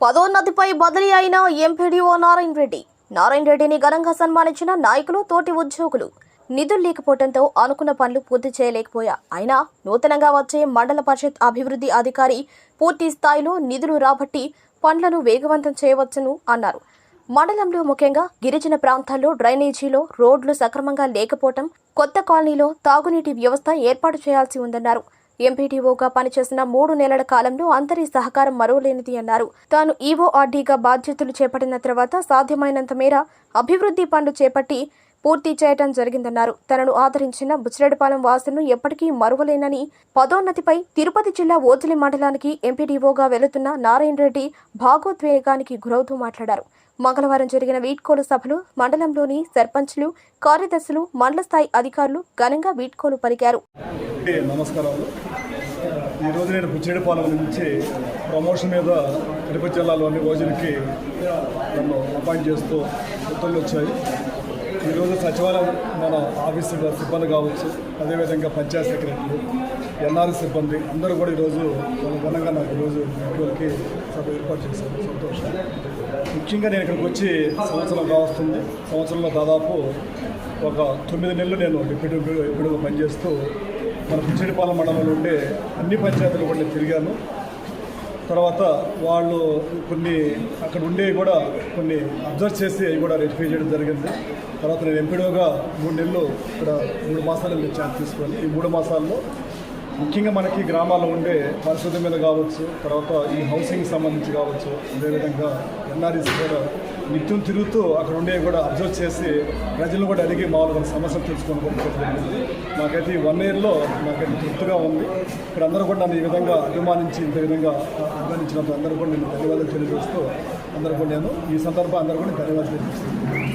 పదోన్నతిపై బదిలీ అయిన ఎంపీడీఓ నారాయణ రెడ్డి. నారాయణ రెడ్డిని ఘనంగా సన్మానించిన నాయకులు తోటి ఉద్యోగులు. నిధులు లేకపోవడంతో అనుకున్న పనులు పూర్తి చేయలేకపోయా అయినా నూతనంగా వచ్చే మండల పరిషత్ అభివృద్ధి అధికారి పూర్తి స్థాయిలో నిధులు రాబట్టి పనులను వేగవంతం చేయవచ్చును అన్నారు. మండలంలో ముఖ్యంగా గిరిజన ప్రాంతాల్లో డ్రైనేజీలో రోడ్లు సక్రమంగా లేకపోవటం కొత్త కాలనీలో తాగునీటి వ్యవస్థ ఏర్పాటు చేయాల్సి ఉందన్నారు. ఎంపీటీఓగా పనిచేసిన మూడు నెలల కాలంలో అందరి సహకారం మరోలేనిది అన్నారు. తాను ఈవోఆర్డీగా బాధ్యతలు చేపట్టిన తర్వాత సాధ్యమైనంత మేర అభివృద్ధి పనులు చేపట్టి పూర్తి చేయటం జరిగిందన్నారు. తనను ఆదరించిన బుచ్చిరెడ్డిపాలెం వాసులను ఎప్పటికీ మరువలేనని పదోన్నతిపై తిరుపతి జిల్లా ఓజిలి మండలానికి ఎంపీడీఓగా వెళుతున్న నారాయణ రెడ్డి భాగోద్వేగానికి గురవుతూ మాట్లాడారు. మంగళవారం జరిగిన వీడ్కోలు సభలు మండలంలోని సర్పంచ్లు కార్యదర్శులు మండల స్థాయి అధికారులు ఘనంగా వీడ్కోలు పలికారు. నమస్కారాలు. ఈరోజు నేను బుచ్చిరెడ్డిపాలెం నుంచి ప్రమోషన్ మీద తిరుపతి జిల్లాలోని రోజులకి నన్ను అపాయింట్ చేస్తూ ఉత్తర్వులు వచ్చాయి. ఈరోజు సచివాలయం మన ఆఫీస్ సిబ్బంది కావచ్చు అదేవిధంగా పంచాయత్ సెక్రటరీ ఎన్ఆర్ సిబ్బంది అందరూ కూడా ఈరోజు చాలా ఘనంగా నాకు ఈరోజు వీళ్ళకి సభ ఏర్పాటు చేశారు. సంతోషం. ముఖ్యంగా నేను ఇక్కడికి వచ్చి సంవత్సరం కావస్తుంది సంవత్సరంలో దాదాపు ఒక తొమ్మిది నెలలు నేను డిప్యూటీ ఎప్పుడు పనిచేస్తూ మన పిచ్చిడిపాలెం మండలంలో ఉండే అన్ని పంచాయతీలు కూడా తిరిగాను. తర్వాత వాళ్ళు కొన్ని అక్కడ ఉండేవి కూడా కొన్ని అబ్జర్వ్ చేసి అవి కూడా రెక్టిఫై చేయడం జరిగింది. తర్వాత నేను ఎంపీడోగా మూడు నెలలు ఇక్కడ మూడు మాసాలు నేను ఛాన్స్ తీసుకొని ఈ మూడు మాసాల్లో ముఖ్యంగా మనకి గ్రామాల్లో ఉండే పరిస్థితి మీద కావచ్చు తర్వాత ఈ హౌసింగ్ సంబంధించి కావచ్చు అదేవిధంగా ఎన్ఆర్ఈస్ కూడా నిత్యం తిరుగుతూ అక్కడ ఉండేవి కూడా అబ్జర్వ్ చేసి ప్రజలను కూడా అడిగి మామూలుగా సమస్యలు తెలుసుకొని కూడా జరిగింది నాకైతే ఈ వన్ ఇయర్లో నాకైతే తృప్తిగా ఉంది. ఇక్కడ అందరూ కూడా నన్ను ఈ విధంగా అభిమానించి ఇంత విధంగా అభిమానించినందుకు అందరూ కూడా నేను ధన్యవాదాలు తెలియజేస్తూ అందరూ కూడా నేను ఈ సందర్భంగా అందరూ కూడా ధన్యవాదాలు తెలియజేస్తున్నాను.